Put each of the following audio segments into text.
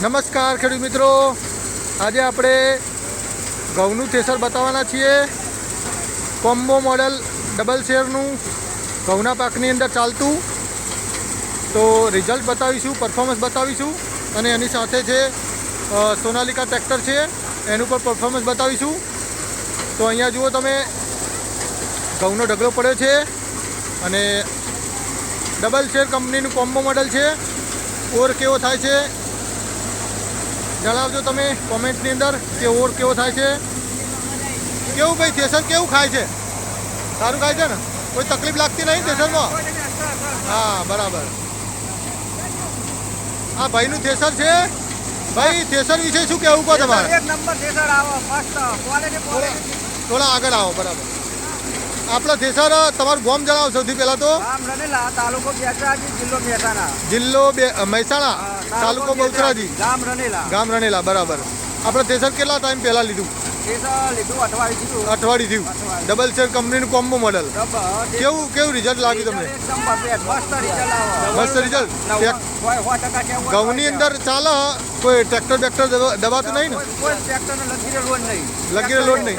નમસ્કાર, ખેડૂત મિત્રો. આજે આપણે ઘઉંનું થેસર બતાવવાના છીએ. કોમ્બો મોડલ ડબલ શેરનું ઘઉંના પાકની અંદર ચાલતું. તો રિઝલ્ટ બતાવીશું પરફોર્મન્સ બતાવીશું અને એની સાથે છે સોનાલિકા ટ્રેક્ટર છે, એનું પણ પરફોર્મન્સ બતાવીશું. તો અહીંયા જુઓ તમે, ઘઉંનો ઢગલો પડ્યો છે અને ડબલ શેર કંપનીનું કોમ્બો મોડલ છે. ઓર કેવો થાય છે? જણાવજો તમે કોમેન્ટની અંદર કે ઓર કેવો થાય છે. કેવું ભાઈ થેસર કેવું ખાય છે? સારું ખાય છે ને? કોઈ તકલીફ લાગતી નહીં થેસરમાં? હા બરાબર. આ ભાઈનું થેસર છે? ભાઈ થેસર વિશે શું કહેવું કહો તમારે? થોડા આગળ આવો બરાબર. આપણા થેસર તમારું ગોમ જણાવો સૌથી પહેલા તો. તાલુકો જિલ્લો મહેસાણા. જિલ્લો મહેસાણા તાલુકો બહુચરાજી. ગામ રણેલા બરાબર. આપણે થેસર કેટલા ટાઈમ પહેલા લીધું? અઠવાડિયું થયું. ડબલ શેર કંપનીનું કોમ્બો મોડલ કેવું કેવું રિઝલ્ટ લાગ્યું તમને? મસ્ત રિઝલ્ટ ઘઉંની અંદર ચાલે કોઈ ટ્રેક્ટર બેક્ટર દબા- દબાતું નહીં ને? લગી લોડ નહીં.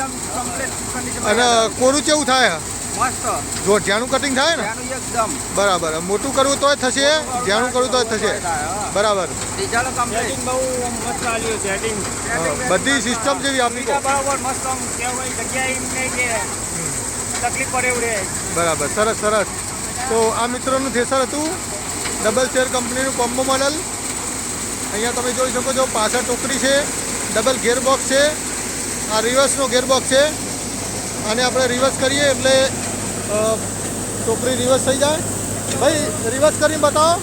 અને કોરું કેવું થાય મસ્ત. જો જ્યાંનું કટિંગ થાય ને? ત્યાંનું એકદમ. બરાબર. મોટું કરવું તોય થશે જ્યાંનું કરવું તોય થશે. બરાબર. Result complete. બહુ મસ્ત ચાલ્યું સેટિંગ હા, બધી સિસ્ટમ જેવી આપી કો બરાબર મસ્ત આમ કેવાય જગ્યા એમ નહીં કે તકલીફ પડે એવું રહે. બરાબર. સરસ સરસ. તો આ મિત્રોનું થેસર હતું. ડબલ શેર કંપનીનું કોમ્બો મોડલ અહીંયા તમે જોઈ શકો છો પાછળ ટોકરી છે. ડબલ ગેરબોક્સ છે. આ રિવર્સનો ગેરબોક્સ છે. અને આપણે રિવર્સ કરીએ એટલે ટોકરી રિવર્સ થઈ જાય. ભાઈ રિવર્સ કરીને બતાવો.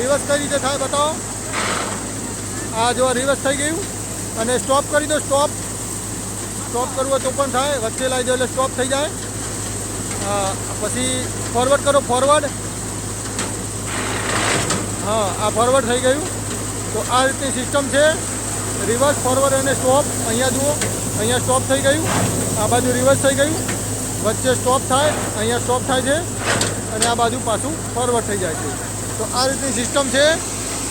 રિવર્સ કઈ રીતે થાય બતાવો. આ જો રિવર્સ થઈ ગયું. અને સ્ટોપ કરી દો સ્ટોપ સ્ટોપ કરવું હોય તો પણ થાય. વચ્ચે લાવી દો એટલે સ્ટોપ થઈ જાય. પછી ફોરવર્ડ કરો ફોરવર્ડ હા, આ ફોરવર્ડ થઈ ગયું. તો આ રીતની સિસ્ટમ છે. રિવર્સ ફોરવર્ડ અને સ્ટોપ અહીંયા જુઓ. અહીંયા સ્ટોપ થઈ ગયું. આ બાજુ રિવર્સ થઈ ગયું. વચ્ચે સ્ટોપ થાય, અહીંયા સ્ટોપ થાય છે અને આ બાજુ પાછું ફોરવર્ડ થઈ જાય છે. તો આ રીતની સિસ્ટમ છે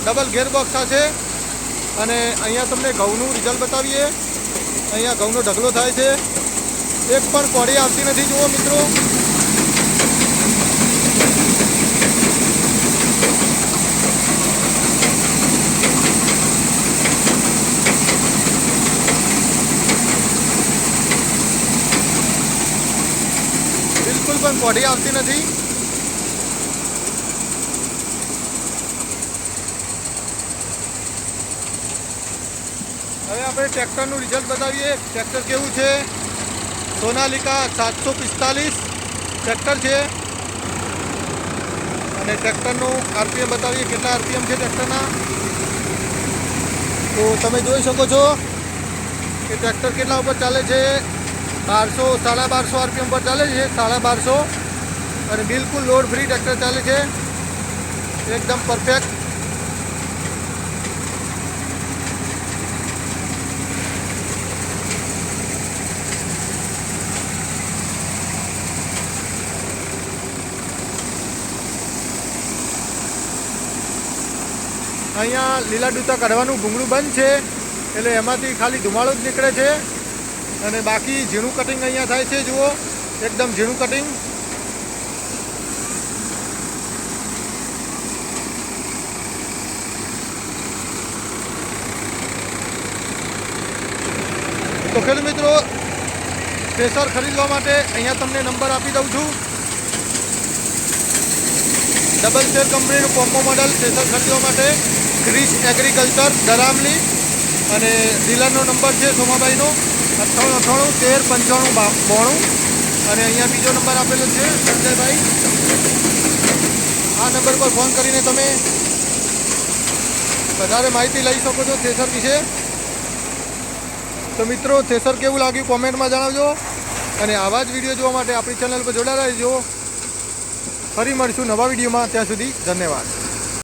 ડબલ ગેરબોક્સ છે અને અહીંયા તમને ઘઉંનું રિઝલ્ટ બતાવીએ. અહીંયા ઘઉંનો ઢગલો થાય છે. એક પણ કોડી આવતી નથી, જુઓ મિત્રો બિલકુલ પણ કોઢી આવતી નથી. હવે આપણે ટ્રેક્ટરનું રિઝલ્ટ બતાવીએ. ટ્રેક્ટર કેવું છે? સોનાલિકા સાતસો પિસ્તાલીસ ટ્રેક્ટર છે. અને ટ્રેક્ટરનું આરપીએમ બતાવીએ. કેટલા આરપીએમ છે ટ્રેક્ટરના? તો તમે જોઈ શકો છો કે ટ્રેક્ટર કેટલા ઉપર ચાલે છે. બારસો, સાડા બારસો આરપીએમ પર ચાલે છે, સાડા બારસો. અને બિલકુલ લોડ ફ્રી ટ્રેક્ટર ચાલે છે. એકદમ પરફેક્ટ અહીંયા લીલા ડૂતા કાઢવાનું ભૂંગળું બંધ છે, એટલે એમાંથી ખાલી ધુમાડો જ નીકળે છે. અને બાકી ઝીણું કટિંગ અહીંયા થાય છે, જુઓ. એકદમ ઝીણું કટિંગ તો ખેડૂત મિત્રો થ્રેસર ખરીદવા માટે અહીંયા તમને નંબર આપી દઉં છું. ડબલ શેર કંપનીનું કોમ્બો મોડલ થ્રેસર ખરીદવા માટે ક્રિશ એગ્રીકલ્ચર દરામલી અને ડીલરનો નંબર છે સોમાબાઈનો અઠ્ઠાણું અઠ્ઠાણું તેર, પંચાણું બોણું. અને અહીંયા બીજો નંબર આપેલો છે, સંજયભાઈ. આ નંબર પર ફોન કરીને તમે વધારે માહિતી લઈ શકો છો થેસર વિશે. તો મિત્રો, થેસર કેવું લાગ્યું કોમેન્ટમાં જણાવજો. અને આવા જ વીડિયો જોવા માટે આપણી ચેનલ પર જોડાયા રહેજો. ફરી મળીશું નવા વિડીયોમાં. ત્યાં સુધી ધન્યવાદ.